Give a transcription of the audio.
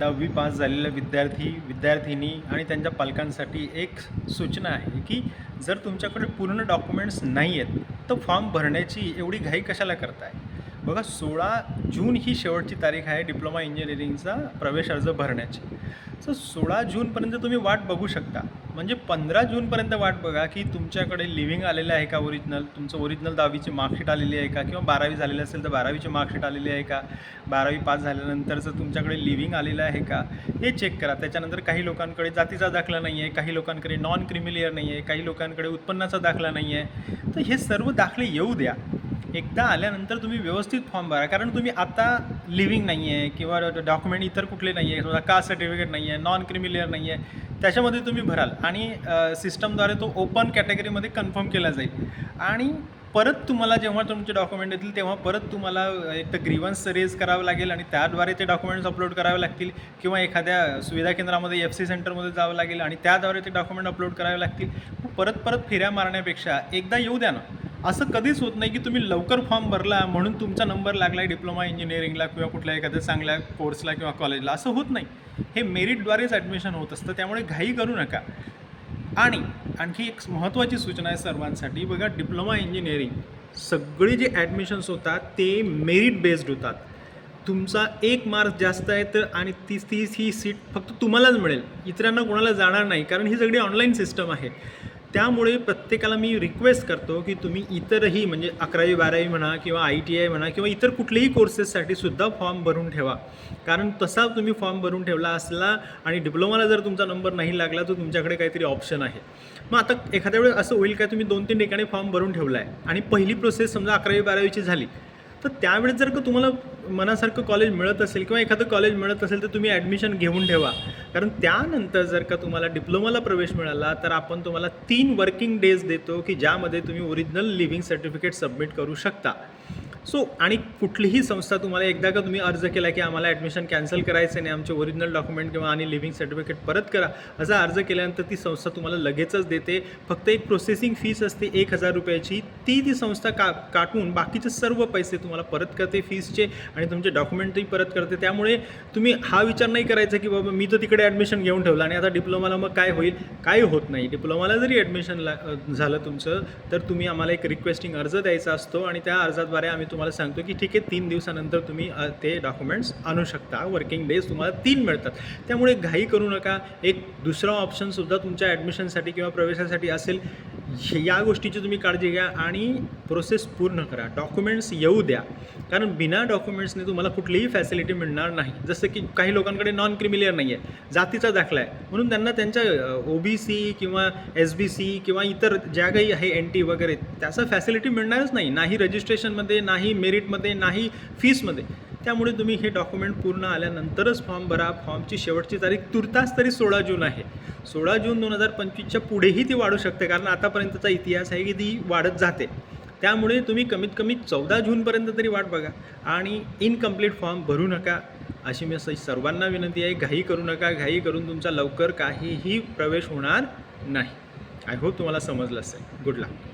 दहावी पास झालेल्या विद्यार्थी विद्यार्थिनी आणि त्यांच्या पालकांसाठी एक सूचना आहे की जर तुमच्याकडे पूर्ण डॉक्युमेंट्स नाही आहेत तर फॉर्म भरण्याची एवढी घाई कशाला करताय? बघा सोळा जून ही शेवटची तारीख आहे डिप्लोमा इंजिनिअरिंगचा प्रवेश अर्ज भरण्याची. सो सोळा जूनपर्यंत तुम्ही वाट बघू शकता. म्हणजे पंधरा जूनपर्यंत वाट बघा की तुमच्याकडे लिव्हिंग आलेलं आहे का ओरिजिनल तुमचं ओरिजिनल दहावीची मार्कशीट आलेली आहे का? किंवा बारावी झालेली असेल तर बारावीची मार्कशीट आलेली आहे का? बारावी पास झाल्यानंतरचं तुमच्याकडे लिव्हिंग आलेलं आहे का? हे चेक करा. त्याच्यानंतर काही लोकांकडे जातीचा दाखला नाही आहे काही लोकांकडे नॉन क्रिमिलियर नाही आहे काही लोकांकडे उत्पन्नाचा दाखला नाही आहे तर हे सर्व दाखले येऊ द्या. एकदा आल्यानंतर तुम्ही व्यवस्थित फॉर्म भरा. कारण तुम्ही आता लिव्हिंग नाही आहे किंवा डॉक्युमेंट इतर कुठले नाही आहे किंवा कास्ट सर्टिफिकेट नाही आहे नॉन क्रिमिलियर नाही आहे त्याच्यामध्ये तुम्ही भराल. आणि सिस्टमद्वारे तो ओपन कॅटेगरीमध्ये कन्फर्म केला जाईल. आणि परत तुम्हाला जेव्हा तुमचे डॉक्युमेंट येतील तेव्हा परत तुम्हाला एक तर ग्रीवन्स रेज करावं लागेल आणि त्याद्वारे ते डॉक्युमेंट्स अपलोड करावे लागतील. किंवा एखाद्या सुविधा केंद्रामध्ये एफ सी सेंटरमध्ये जावं लागेल आणि त्याद्वारे ते डॉक्युमेंट अपलोड करावे लागतील. परत परत फिऱ्या मारण्यापेक्षा एकदा येऊ द्या ना. असं कधीच होत नाही की तुम्ही लवकर फॉर्म भरला म्हणून तुमचा नंबर लागला आहे डिप्लोमा इंजिनिअरिंगला किंवा कुठल्या एखाद्या चांगल्या कोर्सला किंवा कॉलेजला. असं होत नाही. हे मेरिटद्वारेच ॲडमिशन होत असतं. त्यामुळे घाई करू नका. आणि आणखी एक महत्त्वाची सूचना आहे सर्वांसाठी. बघा डिप्लोमा इंजिनिअरिंग सगळे जे ॲडमिशन्स होतात ते मेरिट बेस्ड होतात. तुमचा एक मार्क जास्त आहे तर आणि तीस तीस ही सीट फक्त तुम्हालाच मिळेल. इतरांना कोणाला जाणार नाही. कारण ही सगळी ऑनलाईन सिस्टम आहे. त्यामुळे प्रत्येकाला मी रिक्वेस्ट करतो की तुम्ही इतरही म्हणजे अकरावी बारावी म्हणा किंवा आय टी आय म्हणा किंवा इतर कुठल्याही कोर्सेससाठी सुद्धा फॉर्म भरून ठेवा. कारण तसा तुम्ही फॉर्म भरून ठेवला असला आणि डिप्लोमाला जर तुमचा नंबर नाही लागला तर तुमच्याकडे काहीतरी ऑप्शन आहे. मग आता एखाद्या वेळेस असं होईल का तुम्ही दोन तीन ठिकाणी फॉर्म भरून ठेवला आहे आणि पहिली प्रोसेस समजा अकरावी बारावीची झाली. तर त्यावेळेस जर का तुम्हाला मनासारखं कॉलेज मिळत असेल किंवा एखादं कॉलेज मिळत असेल तर तुम्ही ॲडमिशन घेऊन ठेवा. कारण त्यानंतर जर का तुम्हाला डिप्लोमाला प्रवेश मिळाला तर आपण तुम्हाला तीन वर्किंग डेज देतो की ज्यामध्ये तुम्ही ओरिजिनल लिव्हिंग सर्टिफिकेट सबमिट करू शकता. सो आणि कुठलीही संस्था तुम्हाला एकदा का तुम्ही अर्ज केला की आम्हाला ॲडमिशन कॅन्सल करायचं नाही आमचे ओरिजिनल डॉक्युमेंट किंवा आणि लिव्हिंग सर्टिफिकेट परत करा असा अर्ज केल्यानंतर ती संस्था तुम्हाला लगेचच देते. फक्त एक प्रोसेसिंग फीस असते एक हजार रुपयाची. ती ती संस्था का काटून बाकीचे सर्व पैसे तुम्हाला परत करते फीसचे आणि तुमचे डॉक्युमेंटही परत करते. त्यामुळे तुम्ही हा विचार नाही करायचा की बाबा मी तर तिकडे ॲडमिशन घेऊन ठेवलं आणि आता डिप्लोमाला मग काय होईल? काही होत नाही. डिप्लोमाला जरी ॲडमिशन झालं तुमचं तर तुम्ही आम्हाला एक रिक्वेस्टिंग अर्ज द्यायचा असतो आणि त्या अर्जाद्वारे आम्ही तुम्हाला सांगतो की ठीक आहे तीन दिवसानंतर तुम्ही ते डॉक्युमेंट्स आणू शकता. वर्किंग डेज तुम्हाला तीन मिळतात. त्यामुळे घाई करू नका. एक दुसरा ऑप्शनसुद्धा तुमच्या ॲडमिशनसाठी किंवा प्रवेशासाठी असेल या गोष्टीची तुम्ही काळजी घ्या आणि प्रोसेस पूर्ण करा. डॉक्युमेंट्स येऊ द्या. कारण बिना डॉक्युमेंट्सने तुम्हाला कुठलीही फॅसिलिटी मिळणार नाही. जसं की काही लोकांकडे नॉन क्रिमिलियर नाही आहे जातीचा दाखला आहे. म्हणून त्यांना त्यांच्या ओ बी सी किंवा एस बी सी किंवा इतर ज्या काही आहे एन टी वगैरे त्याचं फॅसिलिटी मिळणारच नाही. नाही रजिस्ट्रेशनमध्ये नाही मेरिटमध्ये नाही फीसमध्ये त्यामुळे तुम्ही हे डॉक्युमेंट पूर्ण आल्यानंतरच फॉर्म भरा. फॉर्मची शेवटची तारीख तुर्तास तरी सोळा जून आहे. सोळा जून दोन हजार पंचवीसच्या पुढेही ती वाढू शकते कारण आतापर्यंतचा इतिहास आहे की ती वाढत जाते. त्यामुळे तुम्ही कमीत कमी चौदा जूनपर्यंत तरी वाट बघा आणि इनकम्प्लीट फॉर्म भरू नका. अशी मी असं सर्वांना विनंती आहे घाई करू नका. घाई करून तुमचा लवकर काहीही प्रवेश होणार नाही. आय होप तुम्हाला समजलं असेल. गुड लक